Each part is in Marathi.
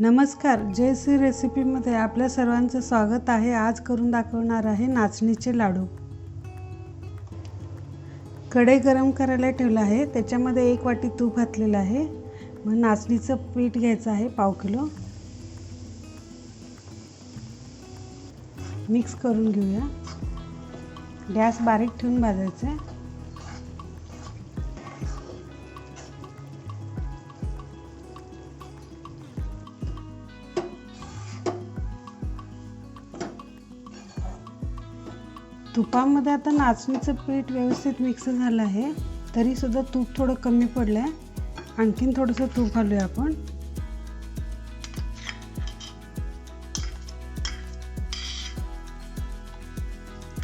नमस्कार जयश्री रेसिपीमध्ये आपल्या सर्वांचं स्वागत आहे. आज करून दाखवणार आहे नाचणीचे लाडू. कढई गरम करायला ठेवलं आहे. त्याच्यामध्ये एक वाटी तूप घातलेलं आहे. मग नाचणीचं पीठ घ्यायचं आहे पाव किलो. मिक्स करून घेऊया. गॅस बारीक ठेवून भाजायचं आहे तुपामध्ये आता नाचणीचं पीठ व्यवस्थित मिक्स झालं आहे तरीसुद्धा तूप थोडं कमी पडलं आहे आणखीन थोडंसं तूप घालूया आपण.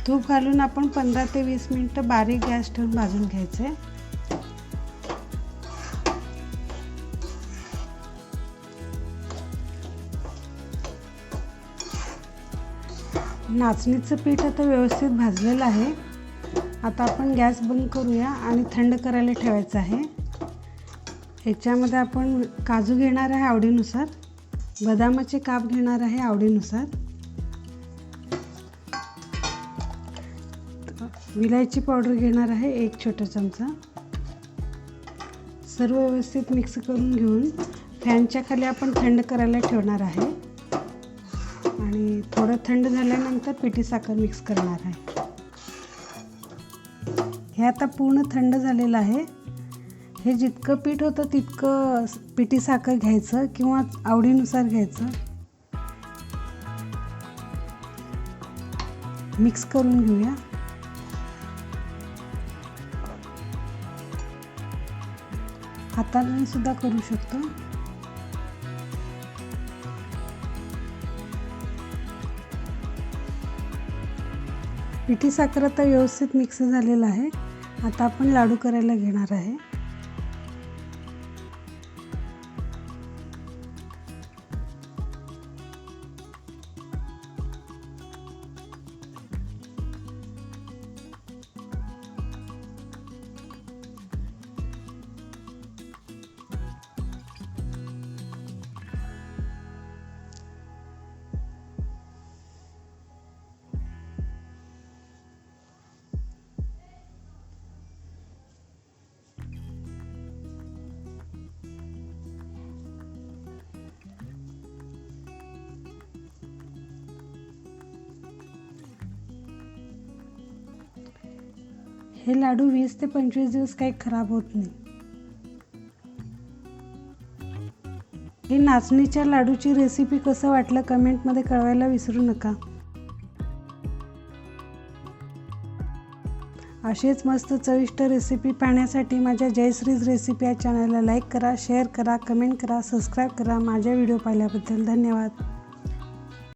तूप घालून आपण पंधरा ते वीस मिनटं बारीक गॅस ठेवून भाजून घ्यायचं. आहे नाचणीचं पीठ आता व्यवस्थित भाजलेलं आहे. आता आपण गॅस बंद करूया आणि थंड करायला ठेवायचं आहे. याच्यामध्ये आपण काजू घेणार आहे आवडीनुसार. बदामाचे काप घेणार आहे आवडीनुसार. विलायची पावडर घेणार आहे एक छोटा चमचा. सर्व व्यवस्थित मिक्स करून घेऊन फॅनच्या खाली आपण थंड करायला ठेवणार आहे. थोडं थंड झाल्यानंतर पिठी साखर मिक्स करणार आहे. हे आता पूर्ण थंड झालेलं आहे. हे जितकं पीठ होतं तितकं पिठी साखर घ्यायचं किंवा आवडीनुसार घ्यायचं. मिक्स करून घेऊया. हाताने सुद्धा करू शकतो. पिठी साखर आता व्यवस्थित मिक्स झालेलं आहे. आता आपण लाडू करायला घेणार आहे. हे लाडू वीस ते पंचवीस दिवस काही खराब होत नाही. हे नाचणीच्या लाडूची रेसिपी कसं वाटलं कमेंटमध्ये कळवायला विसरू नका. असेच मस्त चविष्ट रेसिपी पाहण्यासाठी माझ्या जयश्रीज रेसिपी या चॅनलला लाईक करा शेअर करा कमेंट करा सबस्क्राईब करा माझ्या व्हिडिओ पाहिल्याबद्दल धन्यवाद.